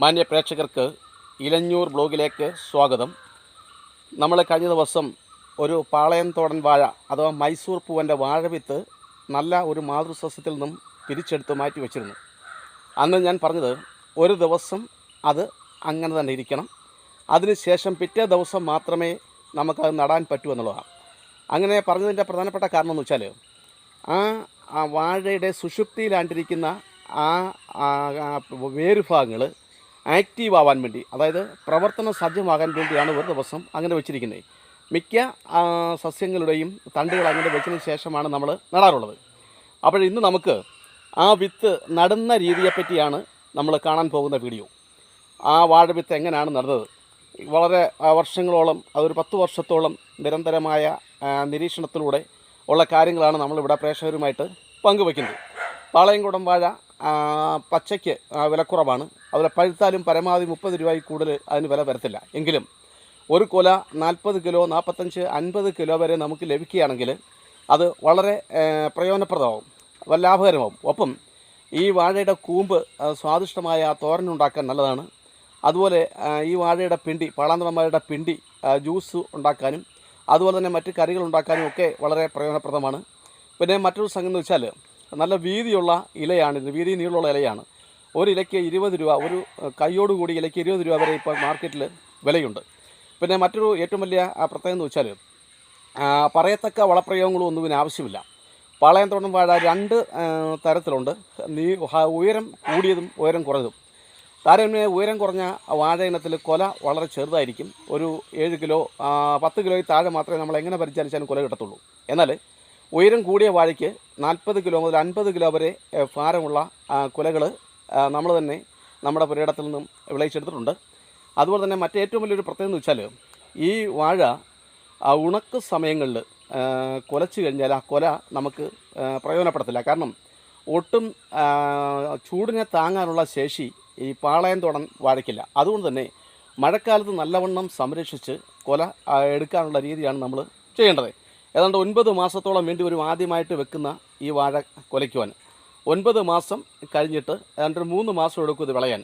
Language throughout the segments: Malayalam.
മാന്യ പ്രേക്ഷകർക്ക് ഇലഞ്ഞൂർ ബ്ലോഗിലേക്ക് സ്വാഗതം. നമ്മൾ കഴിഞ്ഞ ദിവസം ഒരു പാളയംതോടൻ വാഴ അഥവാ മൈസൂർ പൂവന്റെ വാഴവിത്ത് നല്ല ഒരു മാതൃസസ്യത്തിൽ നിന്നും പിരിച്ചെടുത്ത് മാറ്റി വച്ചിരുന്നു. അന്ന് ഞാൻ പറഞ്ഞത് ഒരു ദിവസം അത് അങ്ങനെ തന്നെ ഇരിക്കണം. അതിനുശേഷം പിറ്റേ ദിവസം മാത്രമേ നമുക്കത് നടാൻ പറ്റൂ എന്നുള്ളതാണ്. അങ്ങനെ പറഞ്ഞതിന്റെ പ്രധാനപ്പെട്ട കാരണം എന്ന് വെച്ചാൽ ആ ആ വാഴയുടെ സുഷുപ്തിയിലാണ്ടിരിക്കുന്ന ആ വേരുഭാഗങ്ങൾ ആക്റ്റീവ് ആവാൻ വേണ്ടി അതായത് പ്രവർത്തന സജ്ജമാകാൻ വേണ്ടിയാണ് ഒരു ദിവസം അങ്ങനെ വെച്ചിരിക്കുന്നത്. മിക്ക സസ്യങ്ങളുടെയും തണ്ടുകൾ അങ്ങനെ വെച്ചതിന് ശേഷമാണ് നമ്മൾ നടാറുള്ളത്. അപ്പോൾ ഇന്ന് നമുക്ക് ആ വിത്ത് നടുന്ന രീതിയെപ്പറ്റിയാണ് നമ്മൾ കാണാൻ പോകുന്ന വീഡിയോ. ആ വാഴ വിത്ത് എങ്ങനെയാണ് നടന്നത്? വളരെ വർഷങ്ങളോളം അതൊരു പത്ത് വർഷത്തോളം നിരന്തരമായ നിരീക്ഷണത്തിലൂടെ ഉള്ള കാര്യങ്ങളാണ് നമ്മളിവിടെ പ്രേക്ഷകരുമായിട്ട് പങ്കുവയ്ക്കുന്നത്. പാളയംകുടം വാഴ പച്ചയ്ക്ക് വിലക്കുറവാണ്. അതുപോലെ പഴുത്താലും പരമാവധി മുപ്പത് രൂപയിൽ കൂടുതൽ അതിന് വില വരത്തില്ല. എങ്കിലും ഒരു കൊല നാൽപ്പത് കിലോ നാൽപ്പത്തഞ്ച് അൻപത് കിലോ വരെ നമുക്ക് ലഭിക്കുകയാണെങ്കിൽ അത് വളരെ പ്രയോജനപ്രദമാവും ലാഭകരമാവും. ഒപ്പം ഈ വാഴയുടെ കൂമ്പ് സ്വാദിഷ്ടമായ തോരനുണ്ടാക്കാൻ നല്ലതാണ്. അതുപോലെ ഈ വാഴയുടെ പിണ്ടി പാളാന്തമാരുടെ പിണ്ടി ജ്യൂസ് ഉണ്ടാക്കാനും അതുപോലെ തന്നെ മറ്റ് കറികൾ ഉണ്ടാക്കാനും ഒക്കെ വളരെ പ്രയോജനപ്രദമാണ്. പിന്നെ മറ്റൊരു സംഗതി എന്ന് വെച്ചാൽ നല്ല വീതിയുള്ള ഇലയാണിത് വീതി നീളമുള്ള ഇലയാണ്. ഒരു ഇലയ്ക്ക് ഇരുപത് രൂപ ഒരു കൈയോടുകൂടി ഇലയ്ക്ക് ഇരുപത് രൂപ വരെ ഇപ്പോൾ മാർക്കറ്റിൽ വിലയുണ്ട്. പിന്നെ മറ്റൊരു ഏറ്റവും വലിയ പ്രത്യേകത എന്ന് വെച്ചാൽ പറയത്തക്ക വളപ്രയോഗങ്ങളും ഒന്നും ഇതിന് ആവശ്യമില്ല. പാളയംതോട്ടം വാഴ രണ്ട് തരത്തിലുണ്ട്. നീ ഉയരം കൂടിയതും ഉയരം കുറഞ്ഞതും. താരതമ്യ ഉയരം കുറഞ്ഞ വാഴ ഇനത്തിൽ കൊല വളരെ ചെറുതായിരിക്കും. ഒരു ഏഴ് കിലോ പത്ത് കിലോയിൽ താഴെ മാത്രമേ നമ്മൾ എങ്ങനെ പരിചാലിച്ചാലും കൊല കിട്ടത്തുള്ളൂ. എന്നാൽ ഉയരം കൂടിയ വാഴയ്ക്ക് നാൽപ്പത് കിലോ മുതൽ അൻപത് കിലോ വരെ ഭാരമുള്ള കുലകൾ നമ്മൾ തന്നെ നമ്മുടെ പുരയിടത്തിൽ നിന്നും വിളയിച്ചെടുത്തിട്ടുണ്ട്. അതുപോലെ തന്നെ മറ്റേറ്റവും വലിയൊരു പ്രത്യേകത എന്ന് വെച്ചാൽ ഈ വാഴ ഉണക്ക് സമയങ്ങളിൽ കുലച്ചു കഴിഞ്ഞാൽ ആ കൊല നമുക്ക് പ്രയോജനപ്പെടത്തില്ല. കാരണം ഒട്ടും ചൂടിനെ താങ്ങാനുള്ള ശേഷി ഈ പാളയം തോടൻ വാഴയ്ക്കില്ല. അതുകൊണ്ട് തന്നെ മഴക്കാലത്ത് നല്ലവണ്ണം സംരക്ഷിച്ച് കൊല എടുക്കാനുള്ള രീതിയാണ് നമ്മൾ ചെയ്യേണ്ടത്. ഏതാണ്ട് ഒൻപത് മാസത്തോളം വേണ്ടി വരും ആദ്യമായിട്ട് വെക്കുന്ന ഈ വാഴ കൊലയ്ക്കുവാൻ. ഒൻപത് മാസം കഴിഞ്ഞിട്ട് ഒരു മൂന്ന് മാസം എടുക്കും ഇത് വിളയാൻ.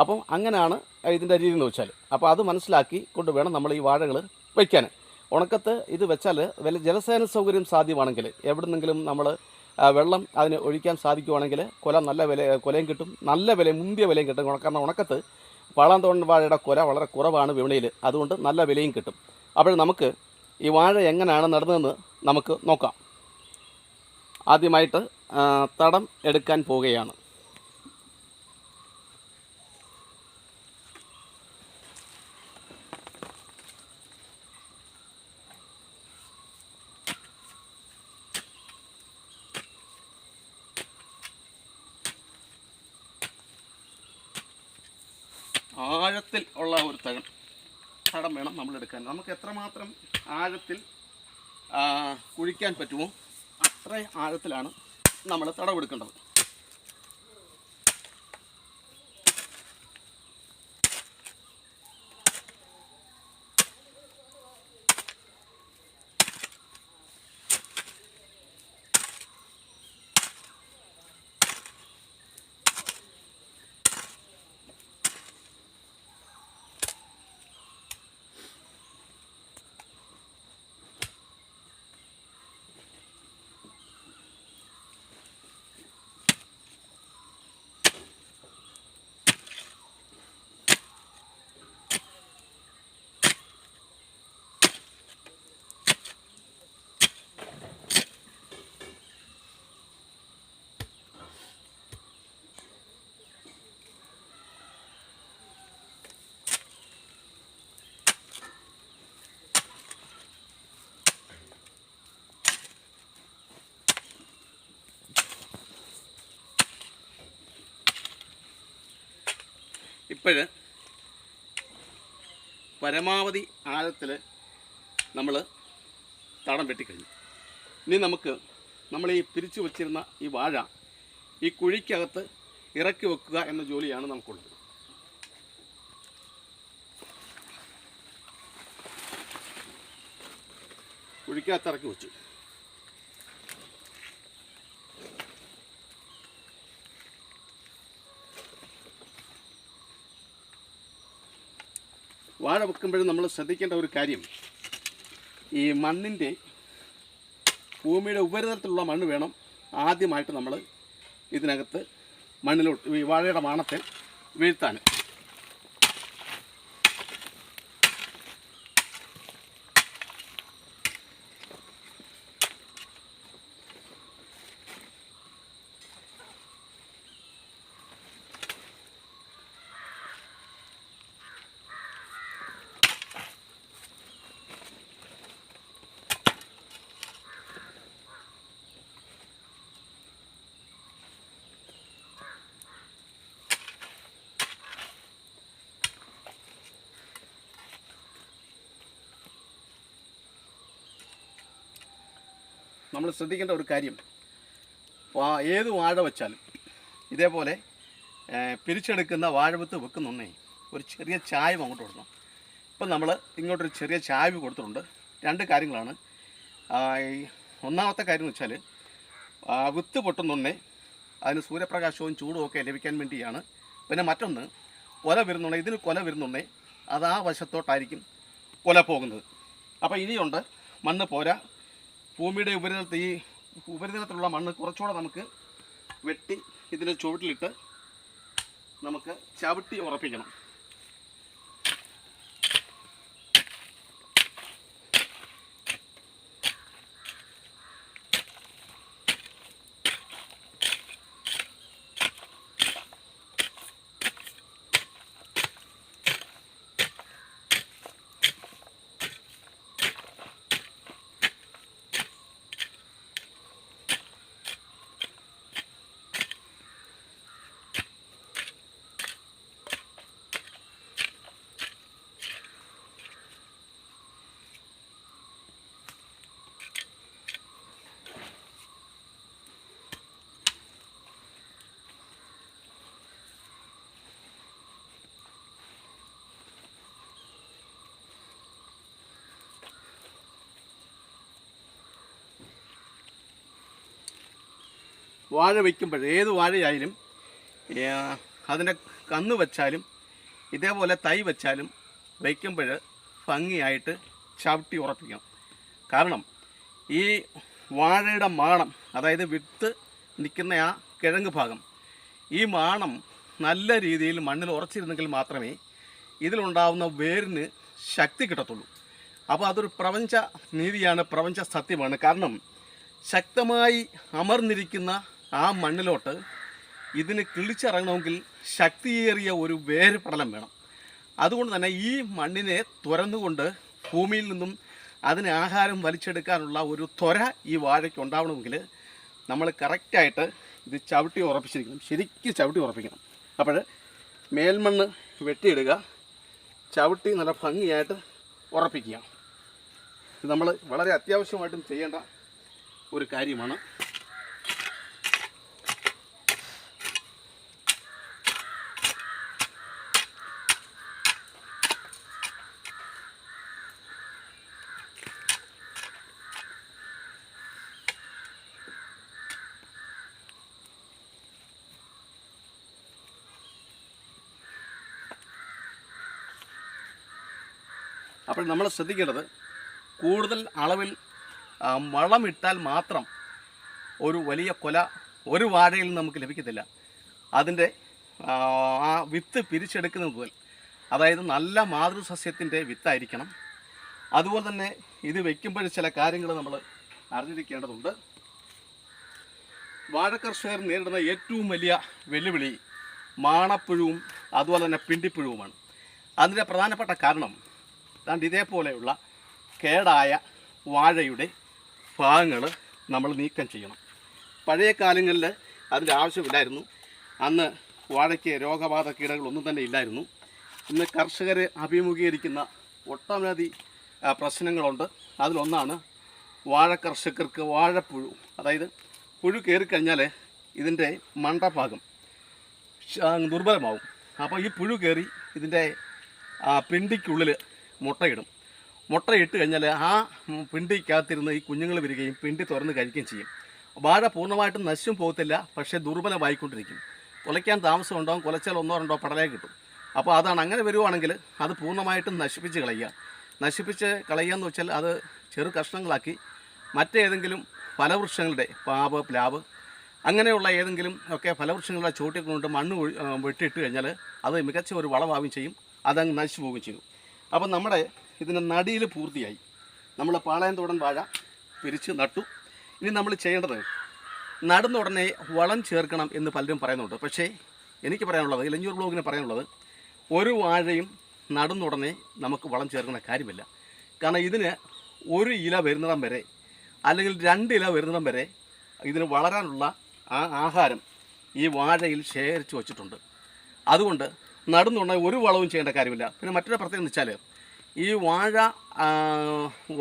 അപ്പം അങ്ങനെയാണ് ഇതിന്റെ രീതി എന്ന് വെച്ചാൽ. അപ്പോൾ അത് മനസ്സിലാക്കി കൊണ്ട് വേണം നമ്മൾ ഈ വാഴകൾ വയ്ക്കാൻ. ഉണക്കത്ത് ഇത് വെച്ചാൽ വല്ല ജലസേന സൗകര്യം സാധ്യമാണെങ്കിൽ എവിടുന്നെങ്കിലും നമ്മൾ വെള്ളം അതിന് ഒഴിക്കാൻ സാധിക്കുവാണെങ്കിൽ കൊല നല്ല വില കൊലയും കിട്ടും. നല്ല വില മുന്തിയ വിലയും കിട്ടും. കാരണം ഉണക്കത്ത് പാളാന്തോൺ വാഴയുടെ കൊല വളരെ കുറവാണ് വിപണിയിൽ. അതുകൊണ്ട് നല്ല വിലയും കിട്ടും. അപ്പോൾ നമുക്ക് ഈ വാഴ എങ്ങനെയാണ് നടന്നതെന്ന് നമുക്ക് നോക്കാം. ആദ്യമായിട്ട് തടം എടുക്കാൻ പോവുകയാണ്. ആഴത്തിൽ ഉള്ള ഒരു തകം തടം വേണം നമ്മൾ എടുക്കാൻ നമുക്ക് എത്രമാത്രം ആഴത്തിൽ കുഴിക്കാൻ പറ്റുമോ? അത്ര ആഴത്തിലാണ് നമ്മൾ തടവെടുക്കേണ്ടത്. പരമാവധി ആഴത്തിൽ നമ്മൾ തടം വെട്ടിക്കഴിഞ്ഞു. ഇനി നമുക്ക് നമ്മൾ ഈ പിരിച്ചു വച്ചിരുന്ന ഈ വാഴ ഈ കുഴിക്കകത്ത് ഇറക്കി വെക്കുക എന്ന ജോലിയാണ് നമുക്കുള്ളത്. കുഴിക്കകത്ത് ഇറക്കി വെച്ചു. വാഴ വെക്കുമ്പോഴും നമ്മൾ ശ്രദ്ധിക്കേണ്ട ഒരു കാര്യം ഈ മണ്ണിന്റെ ഭൂമിയുടെ ഉപരിതലത്തിലുള്ള മണ്ണ് വേണം ആദ്യമായിട്ട് നമ്മൾ ഇതിനകത്ത് മണ്ണിലോട്ട് ഈ വാഴയുടെ മാണത്തെ വീഴ്ത്താൻ. നമ്മൾ ശ്രദ്ധിക്കേണ്ട ഒരു കാര്യം. ഏത് വാഴ വെച്ചാലും ഇതേപോലെ പിരിച്ചെടുക്കുന്ന വാഴവത്ത് വെക്കുന്നുണ്ടേ ഒരു ചെറിയ ചായം അങ്ങോട്ട് കൊടുക്കണം. ഇപ്പം നമ്മൾ ഇങ്ങോട്ടൊരു ചെറിയ ചായ്വ് കൊടുത്തിട്ടുണ്ട്. രണ്ട് കാര്യങ്ങളാണ്. ഒന്നാമത്തെ കാര്യം എന്ന് വെച്ചാൽ വിത്ത് പൊട്ടുന്നുണ്ടേ അതിന് സൂര്യപ്രകാശവും ചൂടും ഒക്കെ ലഭിക്കാൻ വേണ്ടിയാണ്. പിന്നെ മറ്റൊന്ന് കൊല വരുന്നുണ്ട് ഇതിന് കൊല വരുന്നുണ്ടേ അത് ആ വശത്തോട്ടായിരിക്കും കൊല പോകുന്നത്. അപ്പോൾ ഇനിയുണ്ട് മണ്ണ് പോരാ ഭൂമിയുടെ ഉപരിതലത്തിൽ ഈ ഉപരിതലത്തിലുള്ള മണ്ണ് കുറച്ചുകൂടെ നമുക്ക് വെട്ടി ഇതിന്റെ ചുവട്ടിലിട്ട് നമുക്ക് ചവിട്ടി ഉറപ്പിക്കണം. വാഴ വയ്ക്കുമ്പോൾ ഏത് വാഴയായാലും അതിനെ കന്ന് വെച്ചാലും ഇതേപോലെ തൈ വെച്ചാലും വയ്ക്കുമ്പോൾ ഭംഗിയായിട്ട് ചവിട്ടി ഉറപ്പിക്കണം കാരണം ഈ വാഴയുടെ മാണം അതായത് വിത്ത് നിൽക്കുന്ന ആ കിഴങ്ങ് ഭാഗം ഈ മാണം നല്ല രീതിയിൽ മണ്ണിൽ ഉറച്ചിരുന്നെങ്കിൽ മാത്രമേ ഇതിലുണ്ടാവുന്ന വേരിന് ശക്തി കിട്ടത്തുള്ളൂ. അപ്പോൾ അതൊരു പ്രപഞ്ച നീതിയാണ് പ്രപഞ്ച സത്യമാണ്. കാരണം ശക്തമായി അമർന്നിരിക്കുന്ന ആ മണ്ണിലോട്ട് ഇതിന് കിളിച്ചിറങ്ങണമെങ്കിൽ ശക്തിയേറിയ ഒരു വേര് പടലം വേണം. അതുകൊണ്ട് തന്നെ ഈ മണ്ണിനെ തുരന്നുകൊണ്ട് ഭൂമിയിൽ നിന്നും അതിന് ആഹാരം വലിച്ചെടുക്കാനുള്ള ഒരു ത്വര ഈ വാഴയ്ക്ക് ഉണ്ടാവണമെങ്കിൽ നമ്മൾ കറക്റ്റായിട്ട് ഇത് ചവിട്ടി ഉറപ്പിച്ചിരിക്കണം. ശരിക്കും ചവിട്ടി ഉറപ്പിക്കണം. അപ്പോൾ മേൽമണ്ണ് വെട്ടിയിടുക ചവിട്ടി നല്ല ഭംഗിയായിട്ട് ഉറപ്പിക്കുക. ഇത് നമ്മൾ വളരെ അത്യാവശ്യമായിട്ടും ചെയ്യേണ്ട ഒരു കാര്യമാണ്. അപ്പോൾ നമ്മൾ ശ്രദ്ധിക്കേണ്ടത് കൂടുതൽ അളവിൽ വളമിട്ടാൽ മാത്രം ഒരു വലിയ കൊല ഒരു വാഴയിൽ നമുക്ക് ലഭിക്കത്തില്ല. അതിന്റെ ആ, വിത്ത് പിരിച്ചെടുക്കുന്നത് മുതൽ അതായത് നല്ല മാതൃസസ്യത്തിന്റെ വിത്തായിരിക്കണം. അതുപോലെ തന്നെ ഇത് വയ്ക്കുമ്പോൾ ചില കാര്യങ്ങൾ നമ്മൾ അറിഞ്ഞിരിക്കേണ്ടതുണ്ട്. വാഴ കർഷകർ നേരിടുന്ന ഏറ്റവും വലിയ വെല്ലുവിളി മാണപ്പുഴുവും അതുപോലെ തന്നെ പിണ്ടിപ്പുഴുവുമാണ്. അതിന്റെ പ്രധാനപ്പെട്ട കാരണം ദാണ്ട് ഇതേപോലെയുള്ള കേടായ വാഴയുടെ ഭാഗങ്ങൾ നമ്മൾ നീക്കം ചെയ്യണം. പഴയ കാലങ്ങളിൽ അതിന്റെ ആവശ്യമില്ലായിരുന്നു. അന്ന് വാഴയ്ക്ക് രോഗബാധ കീടങ്ങളൊന്നും തന്നെ ഇല്ലായിരുന്നു. ഇന്ന് കർഷകരെ അഭിമുഖീകരിക്കുന്ന ഒട്ടനവധി പ്രശ്നങ്ങളുണ്ട്. അതിലൊന്നാണ് വാഴ കർഷകർക്ക് വാഴപ്പുഴു അതായത് പുഴു കയറിക്കഴിഞ്ഞാൽ ഇതിന്റെ മണ്ടഭാഗം ദുർബലമാവും. അപ്പോൾ ഈ പുഴു കയറി ഇതിന്റെ പിണ്ടിക്കുള്ളിൽ മുട്ടയിടും. മുട്ടയിട്ട് കഴിഞ്ഞാൽ ആ പിണ്ടി പിണ്ടിക്കകത്തിരുന്ന് ഈ കുഞ്ഞുങ്ങൾ വരികയും പിണ്ടി തുറന്ന് കഴിക്കുകയും ചെയ്യും. വാഴ പൂർണമായിട്ടും നശിച്ചും പോകത്തില്ല പക്ഷേ ദുർബലമായിക്കൊണ്ടിരിക്കും. കുലയ്ക്കാൻ താമസം ഉണ്ടാവും കുലച്ചാൽ ഒന്നോ രണ്ടോ പടലേ കിട്ടും. അപ്പോൾ അതാണ് അങ്ങനെ വരുവാണെങ്കിൽ അത് പൂർണമായിട്ടും നശിപ്പിച്ച് കളയുക. നശിപ്പിച്ച് കളയുക എന്ന് വെച്ചാൽ അത് ചെറു കഷ്ണങ്ങളാക്കി മറ്റേതെങ്കിലും ഫലവൃക്ഷങ്ങളുടെ പാവ് പ്ലാവ് അങ്ങനെയുള്ള ഏതെങ്കിലും ഒക്കെ ഫലവൃക്ഷങ്ങളുടെ ചോട്ടിൽ കൊണ്ട് മണ്ണ് വെട്ടിയിട്ട് കഴിഞ്ഞാൽ അത് മികച്ച ഒരു വളമാവുകയും ചെയ്യും അതങ്ങ് നശിച്ചു പോവുകയും ചെയ്യും. അപ്പം നമ്മുടെ ഇതിന്റെ നടിയിൽ പൂർത്തിയായി. നമ്മൾ പാളയം തോടൻ വാഴ പിരിച്ച് നട്ടു. ഇനി നമ്മൾ ചെയ്യേണ്ടത് നടുന്ന ഉടനെ വളം ചേർക്കണം എന്ന് പലരും പറയുന്നുണ്ട്. പക്ഷേ എനിക്ക് പറയാനുള്ളത് ഇലഞ്ഞൂർ ബ്ലോഗിന് പറയാനുള്ളത് ഒരു വാഴയും നടുന്ന ഉടനെ നമുക്ക് വളം ചേർക്കുന്ന കാര്യമില്ല. കാരണം ഇതിന് ഒരു ഇല വരുന്നിടം വരെ അല്ലെങ്കിൽ രണ്ട് ഇല വരുന്നിടം വരെ ഇതിന് വളരാനുള്ള ആ ആഹാരം ഈ വാഴയിൽ ശേഖരിച്ച് വച്ചിട്ടുണ്ട്. അതുകൊണ്ട് നടുന്നുണ്ടെ ഒരു വളവും ചെയ്യേണ്ട കാര്യമില്ല. പിന്നെ മറ്റൊരു പ്രത്യേകത വെച്ചാൽ ഈ വാഴ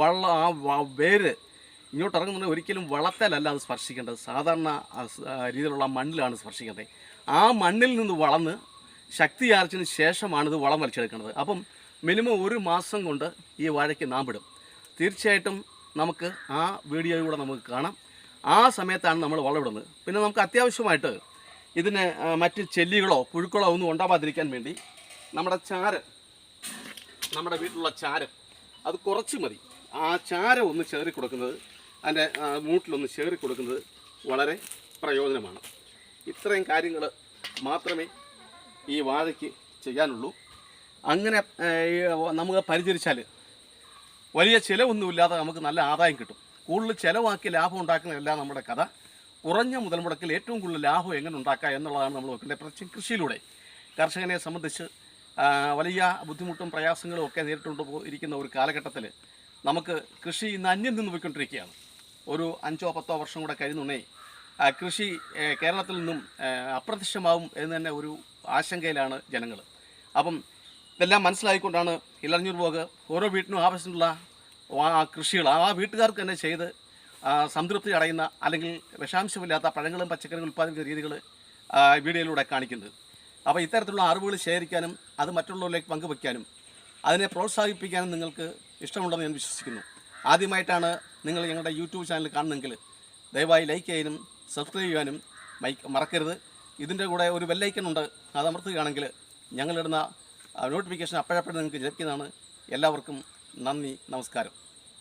വള വള്ള ആ വേര് ഇങ്ങോട്ട് ഇറങ്ങുന്നുണ്ടെങ്കിൽ ഒരിക്കലും വളത്തലല്ല അത് സ്പർശിക്കേണ്ടത്. സാധാരണ രീതിയിലുള്ള മണ്ണിലാണ് സ്പർശിക്കേണ്ടത്. ആ മണ്ണിൽ നിന്ന് വളർന്ന് ശക്തി ആർച്ചതിന് ശേഷമാണ് ഇത് വളം വലിച്ചെടുക്കുന്നത് അപ്പം മിനിമം ഒരു മാസം കൊണ്ട് ഈ വാഴയ്ക്ക് നാമ്പിടും തീർച്ചയായിട്ടും നമുക്ക് ആ വീഡിയോയിലൂടെ നമുക്ക് കാണാം. ആ സമയത്താണ് നമ്മൾ വളമിടുന്നത് പിന്നെ നമുക്ക് അത്യാവശ്യമായിട്ട് ഇതിന് മറ്റ് ചെല്ലികളോ പുഴുക്കളോ ഒന്നും ഉണ്ടാവാതിരിക്കാൻ വേണ്ടി നമ്മുടെ ചാരം നമ്മുടെ വീട്ടിലുള്ള ചാരം അത് കുറച്ച് മതി. ആ ചാരം ഒന്ന് ചേറി കൊടുക്കുന്നത് അതിന്റെ മൂട്ടിലൊന്ന് ചേറി കൊടുക്കുന്നത് വളരെ പ്രയോജനമാണ്. ഇത്രയും കാര്യങ്ങൾ മാത്രമേ ഈ വാഴയ്ക്ക് ചെയ്യാനുള്ളൂ. അങ്ങനെ നമുക്ക് പരിചരിച്ചാൽ വലിയ ചിലവൊന്നുമില്ലാതെ നമുക്ക് നല്ല ആദായം കിട്ടും. കൂടുതൽ ചിലവാക്കി ലാഭം ഉണ്ടാക്കുന്നതല്ല നമ്മുടെ കഥ. കുറഞ്ഞ മുതൽ മുടക്കിൽ ഏറ്റവും കൂടുതൽ ലാഭം എങ്ങനെ ഉണ്ടാക്കുക എന്നുള്ളതാണ് നമ്മൾ നോക്കേണ്ടത്. പ്രത്യേകിച്ച് കൃഷിയിലൂടെ. കർഷകനെ സംബന്ധിച്ച് വലിയ ബുദ്ധിമുട്ടും പ്രയാസങ്ങളും ഒക്കെ നേരിട്ടുകൊണ്ട് പോയിരിക്കുന്ന ഒരു കാലഘട്ടത്തിൽ നമുക്ക് കൃഷി ഇന്ന് അന്യം നിന്ന് പോയിക്കൊണ്ടിരിക്കുകയാണ്. ഒരു അഞ്ചോ പത്തോ വർഷം കൂടെ കഴിയുന്നുണ്ടേ ആ, കൃഷി കേരളത്തിൽ നിന്നും അപ്രത്യക്ഷമാവും എന്ന് തന്നെ ഒരു ആശങ്കയിലാണ് ജനങ്ങൾ അപ്പം ഇതെല്ലാം മനസ്സിലായിക്കൊണ്ടാണ് ഇളഞ്ഞൂർ പോക് ഓരോ വീട്ടിനും ആവശ്യമുള്ള കൃഷികൾ ആ വീട്ടുകാർക്ക് തന്നെ ചെയ്ത് സംതൃപ്തി അടയുന്ന അല്ലെങ്കിൽ വിഷാംശമില്ലാത്ത പഴങ്ങളും പച്ചക്കറികളും ഉൽപ്പാദിപ്പിക്കുന്ന രീതികൾ വീഡിയോയിലൂടെ കാണിക്കുന്നത് അപ്പോൾ ഇത്തരത്തിലുള്ള അറിവുകൾ ശേഖരിക്കാനും അത് മറ്റുള്ളവരിലേക്ക് പങ്കുവയ്ക്കാനും അതിനെ പ്രോത്സാഹിപ്പിക്കാനും നിങ്ങൾക്ക് ഇഷ്ടമുണ്ടെന്ന് ഞാൻ വിശ്വസിക്കുന്നു. ആദ്യമായിട്ടാണ് നിങ്ങൾ ഞങ്ങളുടെ യൂട്യൂബ് ചാനൽ കാണുന്നതെങ്കിൽ ദയവായി ലൈക്ക് ചെയ്യാനും സബ്സ്ക്രൈബ് ചെയ്യാനും മറക്കരുത്. ഇതിന്റെ കൂടെ ഒരു ബെല്ലൈക്കൺ ഉണ്ട് അത് അമർത്തുകയാണെങ്കിൽ ഞങ്ങളിടുന്ന നോട്ടിഫിക്കേഷൻ അപ്പോഴപ്പോഴും നിങ്ങൾക്ക് ലഭിക്കുന്നതാണ്. എല്ലാവർക്കും നന്ദി നമസ്കാരം.